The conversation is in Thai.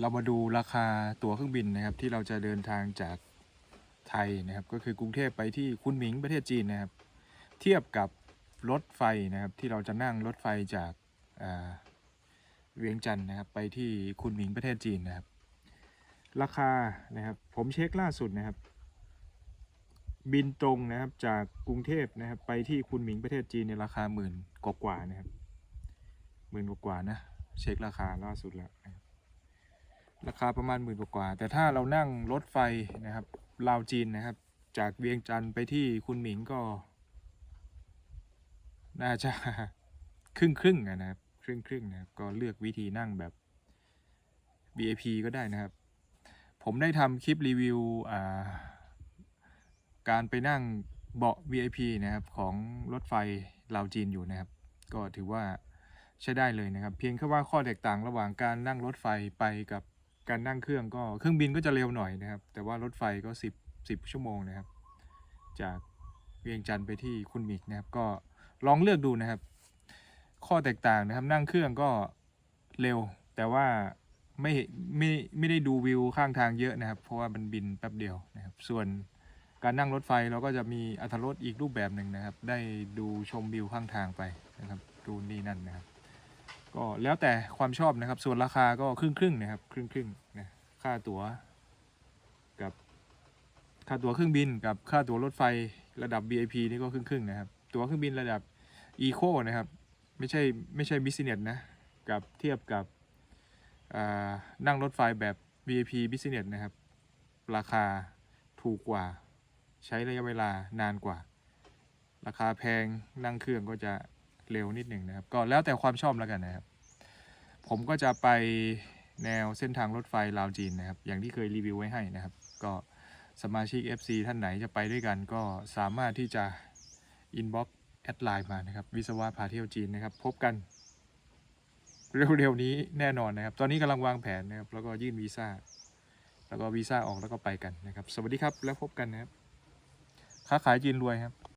เรามาดูราคาตั๋วเครื่องบินนะครับ ที่เราจะเดินทางจากไทยนะครับ ก็คือกรุงเทพไปที่คุนหมิงประเทศจีนนะครับ เทียบกับรถไฟนะครับ ที่เราจะนั่งรถไฟจากาเวียงจันทร์นะครับ ไปที่คุนหมิงประเทศจีนนะครับ ราคานะครับผมเช็คล่าสุดนะครับ บินตรงนะครับจากกรุงเทพนะครับ ไปที่คุนหมิงประเทศจีนในราคาหมื่นกว่าๆนะครับหมื่นกว่าๆนะเช็คราคาล่าสุดแล้วนะครับ ราคาประมาณหมื่นกว่า แต่ถ้าเรานั่งรถไฟนะครับลาวจีนนะครับ จากเวียงจันทร์ไปที่คุนหมิงก็ น่าจะครึ่งครึ่งนะครับ ครึ่งครึ่งนะครับก็เลือกวิธีนั่งแบบ VIP ก็ได้นะครับ ผมได้ทำคลิปรีวิวาการไปนั่งเบาะ VIP นะครับของรถไฟลาวจีนอยู่นะครับ ก็ถือว่าใช้ได้เลยนะครับ เพียงแค่ว่าข้อแตกต่างระหว่างการนั่งรถไฟไปกับ การนั่งเครื่องก็เครื่องบินก็จะเร็วหน่อยนะครับ แต่ว่ารถไฟก็ 10 10 ชั่วโมงนะครับ จากเวียงจันทร์ไปที่คุนหมิงนะครับ ก็ลองเลือกดูนะครับ ข้อแตกต่างนะครับนั่งเครื่องก็เร็ว แต่ว่าไม่ไม่ไม่ได้ดูวิวข้างทางเยอะนะครับ เพราะว่ามันบินแป๊บเดียวนะครับ ส่วนการนั่งรถไฟเราก็จะมีอัตรรสอีกรูปแบบหนึ่งนะครับ ได้ดูชมวิวข้างทางไปนะครับ ดูนี่นั่นนะครับ ก็แล้วแต่ความชอบนะครับ ส่วนราคาก็ครึ่งครึ่งนะครับ ครึ่งครึ่งนะค่าตั๋วกับค่าตั๋วเครื่องบิน กับค่าตั๋วรถไฟระดับ VIP นี่ก็ครึ่งครึ่งนะครับ ตั๋วเครื่องบินระดับ Eco นะครับ ไม่ใช่ไม่ใช่ Business นะ กับเทียบกับอ่านั่งรถไฟแบบ VIP Business นะครับ ราคาถูกกว่า ใช้ระยะเวลานานกว่า ราคาแพงนั่งเครื่องก็จะ เร็วนิดหนึ่งนะครับ ก็แล้วแต่ความชอบแล้วกันนะครับ ผมก็จะไปแนวเส้นทางรถไฟลาวจีนนะครับ อย่างที่เคยรีวิวไว้ให้นะครับ ก็สมาชิก FC ท่านไหนจะไปด้วยกันก็สามารถที่จะ inbox แอดไลน์มานะครับ วิศวะพาเที่ยวจีนนะครับ พบกันเร็วๆนี้แน่นอนนะครับ ตอนนี้กำลังวางแผนนะครับ แล้วก็ยื่นวีซ่า แล้วก็วีซ่าออกแล้วก็ไปกันนะครับ สวัสดีครับ แล้วพบกันนะครับ ค้าขายจีนรวยครับ